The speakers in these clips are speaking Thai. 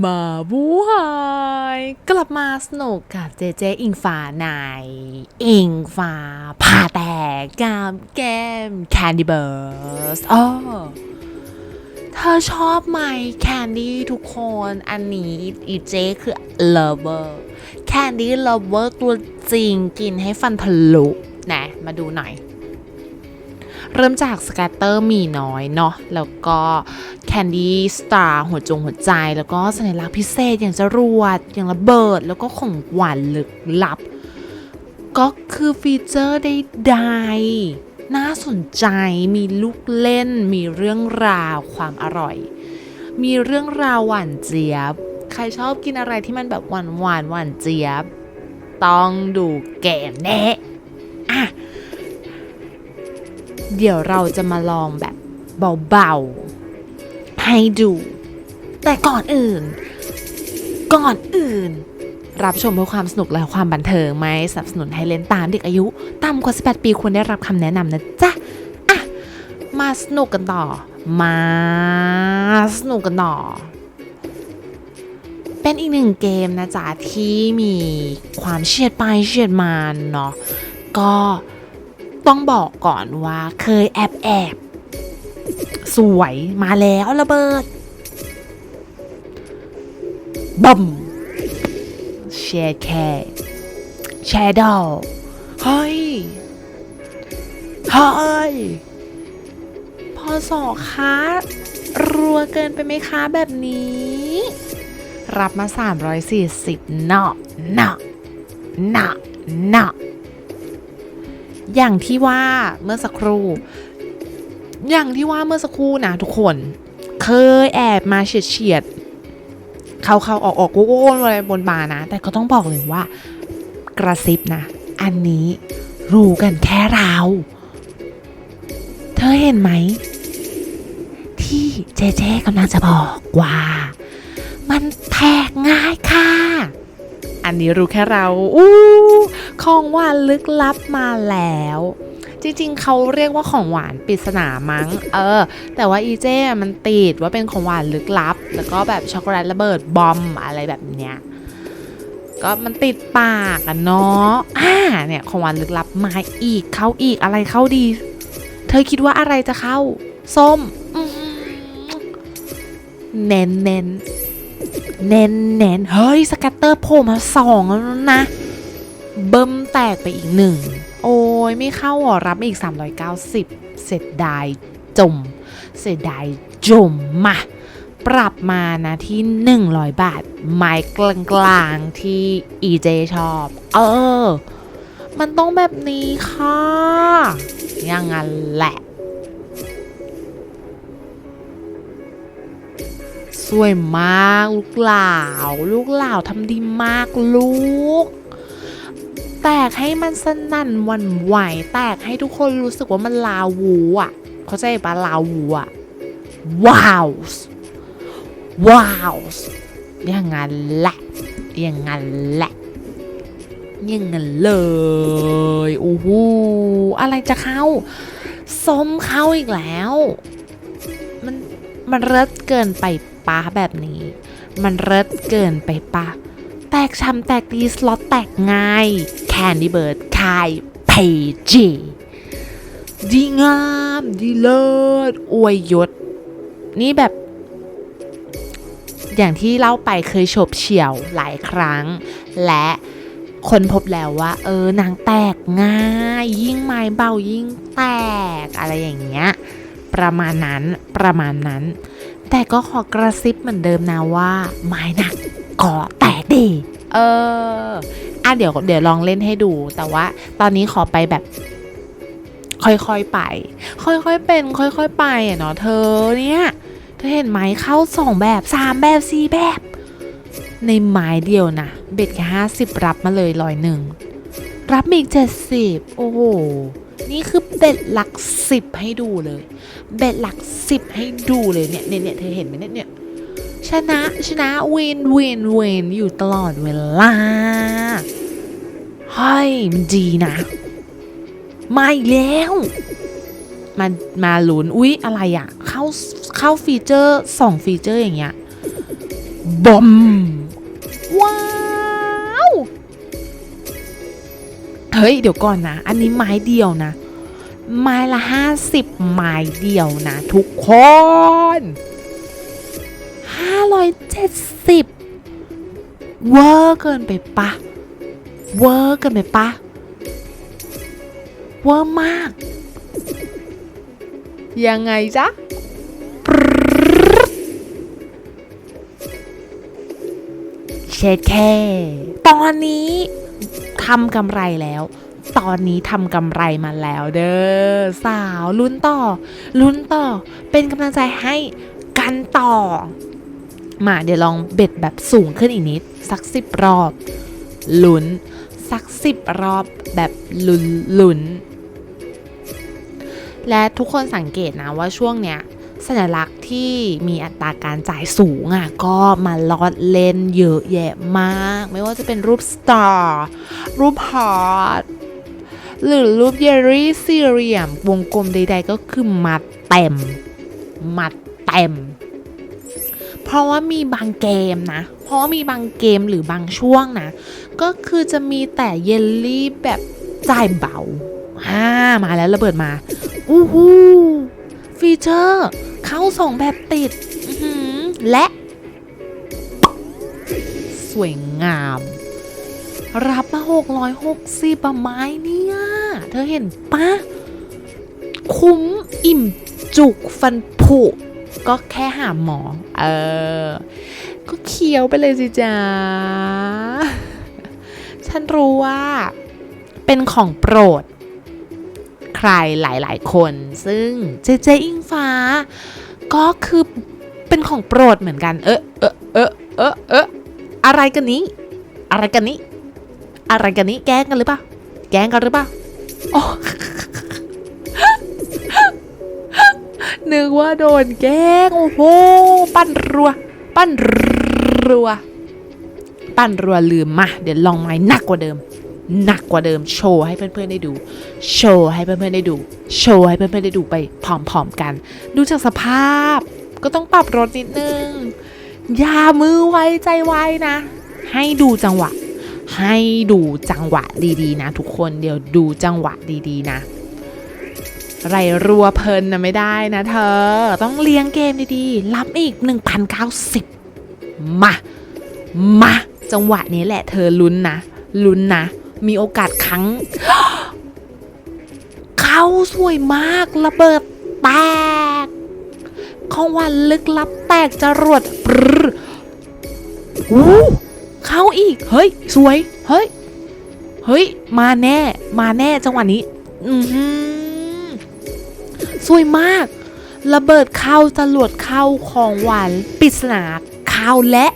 มาบูไฮกลับมาสนุกกับเจเจอิงฟ้าในอิงฟ้าผ่าแตกกับเกม Candy Burst อ๋อเธอชอบไหม Candy ทุกคนอันนี้อีเจคือ lover Candy lover ตัวจริงกินให้ฟันทะลุนะมาดูหน่อย เริ่มจากสแกตเตอร์มีน้อยเนาะแล้วก็ แคนดี้สตาร์หัวจงหัวใจ แล้วก็สัญลักษณ์พิเศษอย่างจรวด อย่างระเบิด แล้วก็ของหวานลึกลับ ก็คือฟีเจอร์ใดๆน่าสนใจมีลูกเล่น มีเรื่องราวความอร่อย มีเรื่องราวหวานเจี๊ยบ ใครชอบกินอะไรที่มันแบบหวานหวานหวานเจี๊ยบ ต้องดูเกมแน่อะเดี๋ยวเราจะมาลองแบบเบาๆ ให้ดู แต่ก่อนอื่น ก่อนอื่น รับชมเพื่อความสนุกและความบันเทิงไหมสนับสนุนให้เล่นตามเด็กอายุต่ำกว่า 18 ปีควรได้รับคำแนะนำนะจ๊ะอะมาสนุกกันต่อ มาสนุกกันต่อเป็นอีกหนึ่งเกมนะจ๊ะที่มีความเฉียดไปเฉียดมาเนาะก็ต้องบอกก่อนว่าเคยแอบแอบ สวยมาแล้วระเบิดบัมแชร์แค่แชร์ดอลเฮ้ยเฮ้ยพอสอคะรัวเกินไปไหมคะแบบนี้ รับมา 340เนาะเนาะเนาะเนาะอย่างที่ว่าเมื่อสักครู่ อย่างที่ว่าเมื่อสักครู่นะทุกคน เคยแอบมาเฉียดเฉียดเขาเขาออกออกโก้อะไรบนบานะ แต่ก็ต้องบอกเลยว่า กระซิบนะ อันนี้รู้กันแค่เรา เธอเห็นไหม ที่เจเจกำลังจะบอกว่า มันแทกง่ายค่ะ อันนี้รู้แค่เรา อู้ของหวาลึกลับมาแล้ว จริงๆเขาเรียกว่าของหวานปริศนามั้ง เออ แต่ว่าอีเจ้มันติดว่าเป็นของหวานลึกลับ แล้วก็แบบช็อกโกแลตระเบิดบอมอะไรแบบเนี้ยก็มันติดปากอะเนาะอ่าเนี่ยของหวานลึกลับมาอีกเข้าอีกอะไรเข้าดี เธอคิดว่าอะไรจะเข้า ส้มเน้นเน้นเน้นเน้นเฮ้ยสแกตเตอร์โผล่มาสองแล้วนะ เบิ้มแตกไปอีกหนึ่ง ยไม่เข้าหรอรับมาอีก 390 เสร็จดายจม เสียดายจมมาปรับมานะที่ 100 บาท ไม้กลางๆที่ EJ ชอบ เออ มันต้องแบบนี้ค่ะอย่างนั้นแหละ สวยมาก ลูกหล่าว ลูกหล่าวทำดีมากลูก แตกให้มันสนั่นวันไหว แตกให้ทุกคนรู้สึกว่ามันลาวูอะ เขาใจปะลาวูอะ ว้าวว้าวอย่างนั้นแหละอย่างนั้นแหละอย่างนั้นเลยโอ้โหอะไรจะเข้าส้มเข้าอีกแล้ว มันมันเลิศเกินไปปะแบบนี้ มันเลิศเกินไปปะแตกช้ำแตกดีสล็อตแตกง่าย แคนดี้เบิร์ดคายเพจีดีงาม ดีเลิศ อวยยศ นี่แบบ อย่างที่เล่าไปเคยฉบเฉี่ยวหลายครั้ง และคนพบแล้วว่า เออนางแตกง่าย ยิ่งไม้เบายิ่งแตกอะไรอย่างเงี้ยประมาณนั้นประมาณนั้น แต่ก็ขอกระซิบเหมือนเดิมนะว่า ไม้หนักก็แตกดี เออ อะเดี๋ยวเดี๋ยวลองเล่นให้ดู แต่ว่าตอนนี้ขอไปแบบ ค่อยๆไป ค่อยๆเป็น ค่อยๆไปอะเนาะเธอเนี่ยเธอเห็นไหมเข้าสองแบบสามแบบสี่แบบ ในไม้เดียวนะเบ็ดแค่ห้าสิบรับมาเลยร้อยหนึ่งรับอีกเจ็ดสิบโอ้โหนี่คือเบ็ดหลักสิบให้ดูเลย เบ็ดหลักสิบให้ดูเลยเนี่ยเนี่ยเนี่ยเธอเห็นไหมเนี่ยเนี่ย ชนะชนะวินวินวินอยู่ตลอดเวลาเฮ้ยมันดีนะมาอีกแล้วมามาลุ้นอุ๊ย อะไรอะเข้าเข้าฟีเจอร์สองฟีเจอร์อย่างเงี้ยบอมว้าวเฮ้ย เดี๋ยวก่อนนะ อันนี้ไม้เดียวนะ ไม้ละห้าสิบไม้เดียวนะ ทุกคน ห้าร้อยเจ็ดสิบเวอร์เกินไปปะ เวอร์เกินไปปะ เวอร์มาก ยังไงจ๊ะเช็ดแค่ ตอนนี้ทำกำไรแล้ว ตอนนี้ทำกำไรมาแล้วเด้อ สาวลุ้นต่อ ลุ้นต่อ เป็นกำลังใจให้กันต่อ มาเดี๋ยวลองเบ็ดแบบสูงขึ้นอีกนิด สักสิบรอบลุ้น สักสิบรอบแบบลุ้นลุ้นและทุกคนสังเกตนะว่าช่วงเนี้ยสัญลักษณ์ที่มีอัตราการจ่ายสูงอะก็มาลอดเล่นเยอะแยะมาก ไม่ว่าจะเป็นรูปสตาร์รูปฮาร์ดหรือรูปเยลลี่ซีเรียมวงกลมใดๆก็คือมาเต็มมาเต็ม ราะว่ามีบางเกมนะ เพราะว่ามีบางเกมหรือบางช่วงนะ ก็คือจะมีแต่เยลลี่แบบจ่ายเบาฮ่ามาแล้วระเบิดมาอู้หูฟีเจอร์เข้าส่งแบบติดและ สวยงาม รับมา 660ประไม้เนี่ย เธอเห็นปะคุ้มอิ่มจุกฟันผุ ก็แค่หาหมอ เออ ก็เคี้ยวไปเลยสิจ้าฉันรู้ว่า เป็นของโปรด ใครหลาย ๆ คน ซึ่งเจเจอิงฟ้า ก็คือเป็นของโปรดเหมือนกัน เออเออเออเออเอออะไรกันนี้ อะไรกันนี้ อะไรกันนี้แกล้งกันหรือเปล่า แกล้งกันหรือเปล่าโอ้ นึกว่าโดนแกล้งโอ้โหปั้นรัว ปั้นรัว ปั้นรัวลืมมาเดี๋ยวลองไม้หนักกว่าเดิมหนักกว่าเดิมโชว์ให้เพื่อนๆได้ดู โชว์ให้เพื่อนๆได้ดู โชว์ให้เพื่อนๆได้ดูไปพร้อมๆกัน ดูจากสภาพ ก็ต้องปรับรถนิดนึงอย่ามือไวใจไวนะ ให้ดูจังหวะ ให้ดูจังหวะดีๆนะ ทุกคนเดี๋ยวดูจังหวะดีๆนะ ไรรัวเพลินนะไม่ได้นะเธอ ต้องเลี้ยงเกมดีๆ รับอีก 1,090 มา มา จังหวะนี้แหละเธอลุ้นนะ ลุ้นนะ มีโอกาสครั้ง เขาสวยมากระเบิดแตกของวันลึกลับแตกจรวดปรอู้เข้าอีก เฮ้ย สวย เฮ้ย เฮ้ย มาแน่ มาแน่จังหวะนี้ อือ สวยมาก ระเบิดเข้าจรวดเข้าของหวานปริศนาเข้าและ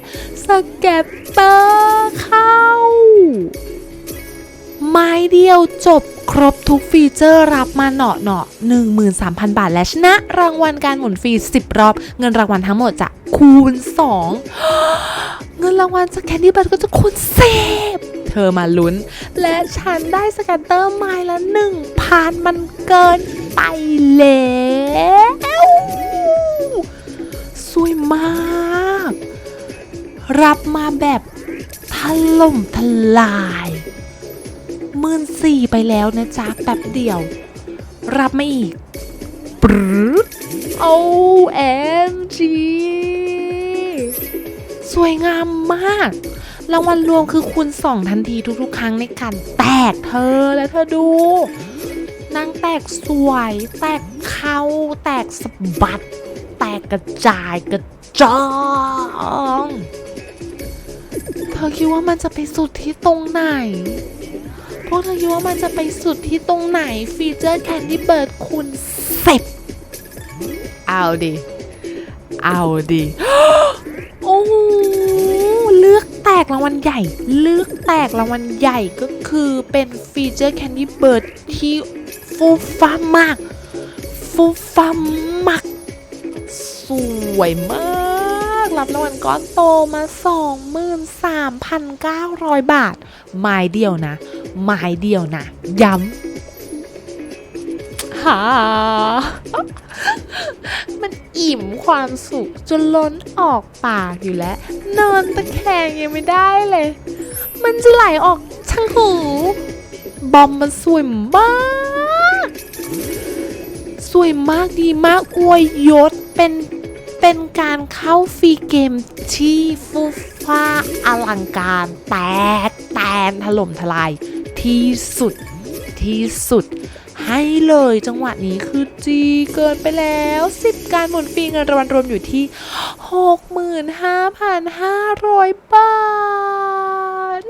สแกตเตอร์เข้า ไม้เดียวจบครบทุกฟีเจอร์รับมาเหนาะเนาะ13,000 บาทและชนะ รางวัลการหมุนฟรี 10 รอบ เงินรางวัลทั้งหมดจะคูณ 2 เงินรางวัลจากแคนดี้บัตก็จะคูณ10 ธอมาลุ้น และฉันได้สแกตเตอร์ไม้ละ1,000มันเกินไปแล้วสวยมาก รับมาแบบถล่มทลายมื่นสี่ไปแล้วนะจ๊ะแป๊บเดียว รับมาอีกปรึ๊ด OMG สวยงามมาก รางวัลรวมคือคูณสองทันทีทุกๆ ครั้งในการแตกเธอแล้วเธอดูนางแตกสวย แตกเข้า แตกสะบัด แตกกระจายกระจองเธอคิดว่ามันจะไปสุดที่ตรงไหน พวกเธอคิดว่ามันจะไปสุดที่ตรงไหน ฟีเจอร์แคนดี้เบิร์ดคูณสิบเอาดิ เอาดิ แตกรางวัลใหญ่เลือกแตกรางวัลใหญ่ก็คือเป็นฟีเจอร์แคนดี้เบิร์ดที่ฟูฟ้ามาก ฟูฟ้ามาก สวยมากรับรางวัลก้อนโตมา 23,900 บาทไม้เดียวนะไม้เดียวนะ ย้ำฮ่า อิ่มความสุข จนล้นออกปากอยู่แล้ว นอนตะแคงยังไม่ได้เลย มันจะไหลออกทางหู บอมมันสวยมาก สวยมากดีมากอวยยศเป็นเป็นการเข้าฟรีเกมที่ฟุฟ้าอลังการแตกแตนถล่มทลายที่สุดที่สุด ให้เลยจังหวะนี้คือจีเกินไปแล้ว 10 การหมุนฟรีเงินรางวัลรวมอยู่ที่ 65,500 บาท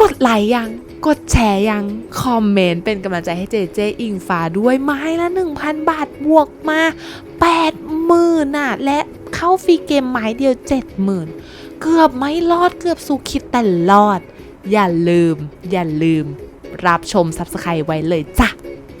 กดไลค์ยังกดแชร์ยัง คอมเมนต์เป็นกำลังใจให้เจเจอิงฟ้าด้วยไม้ละ 1,000 บาทบวกมา80,000น่ะ และเข้าฟรีเกมไม้เดียว70,000เกือบไม่รอดเกือบสู่คิดแต่รอด อย่าลืม อย่าลืม รับชมซับสไครต์ไว้เลยจ้ะ